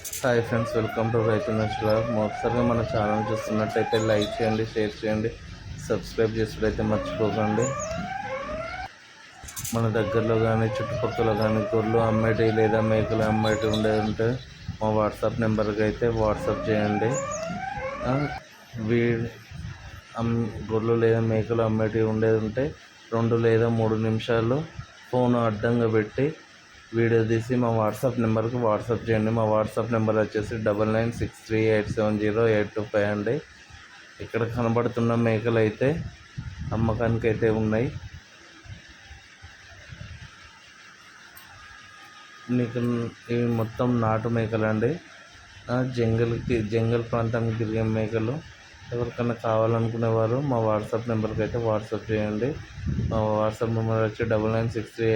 Hi friends welcome to రైతు నచ్చుల మొదటిసారిగా మన ఛానల్ చూస్తున్నట్టయితే లైక్ చేయండి షేర్ చేయండి సబ్స్క్రైబ్ చేసుడైతే మర్చిపోకండి. మన దగ్గరలో కానీ చుట్టుపక్కల కానీ గొర్రెలు అమ్మేటి లేదా మేకలు అమ్మేటి ఉండే ఉంటే మా వాట్సాప్ నెంబర్కి అయితే వాట్సాప్ చేయండి. వీ అమ్ గొర్రెలు లేదా మేకలు అమ్మేటివి ఉండేది ఉంటే రెండు లేదా మూడు నిమిషాలు ఫోన్ అడ్డంగా పెట్టి వీడియో తీసి మా వాట్సాప్ నెంబర్కి వాట్సాప్ చేయండి. మా వాట్సాప్ నెంబర్ వచ్చేసి double nine six three eight seven zero eight two five అండి. ఇక్కడ కనబడుతున్న మేకలు అయితే అమ్మకానికి అయితే ఉన్నాయి. మీకు ఇవి మొత్తం నాటు మేకలు అండి జంగల్కి జంగల్ ప్రాంతానికి తిరిగే మేకలు. ఎవరికైనా కావాలనుకునే వారు మా వాట్సాప్ నెంబర్కి అయితే వాట్సాప్ చేయండి. మా వాట్సాప్ నెంబర్ వచ్చి డబల్ నైన్ సిక్స్ త్రీ